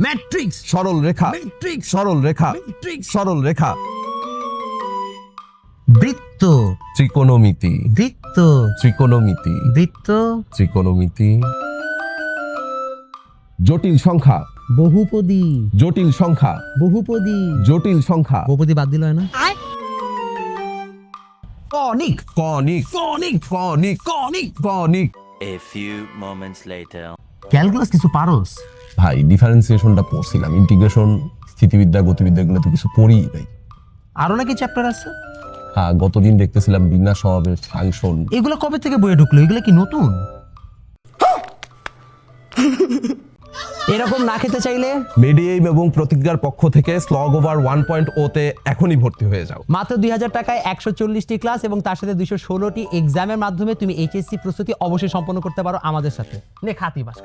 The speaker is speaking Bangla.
ম্যাট্রিক্স সরল রেখা। ম্যাট্রিক্স সরল রেখা। ম্যাট্রিক্স সরল রেখা। বৃত্ত। ত্রিকোণমিতি। বৃত্ত। ত্রিকোণমিতি। বৃত্ত। ত্রিকোণমিতি। জটিল সংখ্যা। বহুপদী। জটিল সংখ্যা। বহুপদী। জটিল সংখ্যা। বহুপদী বাদ দিল হয় না? Conic. Conic. Conic. Conic. Conic. Conic. A few moments later. Calculus কিছু পারোস? ভাই ডিফারেন্সিয়েশনটা পড়ছিলাম ইন্টিগ্রেশন স্থিতিবিদ্যা গতিবিদ্যা এগুলো তো কিছু পড়ি ভাই আরও নাকি চ্যাপ্টার আছে? হ্যাঁ গতদিন দেখতেছিলাম বিনা স্বভাবের ফাংশন এগুলো কবে থেকে বইয়ে ঢুকলো? এগুলো কি নতুন? এরকম না খেতে চাইলে? মিডিয়েম এবং প্রতিজ্ঞার পক্ষ থেকে স্লগ ওভার ওয়ান পয়েন্ট ও তে এখনই ভর্তি হয়ে যাও। মাত্র দুই হাজার টাকায় একশো চল্লিশটি ক্লাস এবং তার সাথে দুইশো ষোলোটি এক্সামের মাধ্যমে তুমি এইচএসসি প্রস্তুতি অবশ্যই সম্পন্ন করতে পারো আমাদের সাথে। নে খাতি বাস।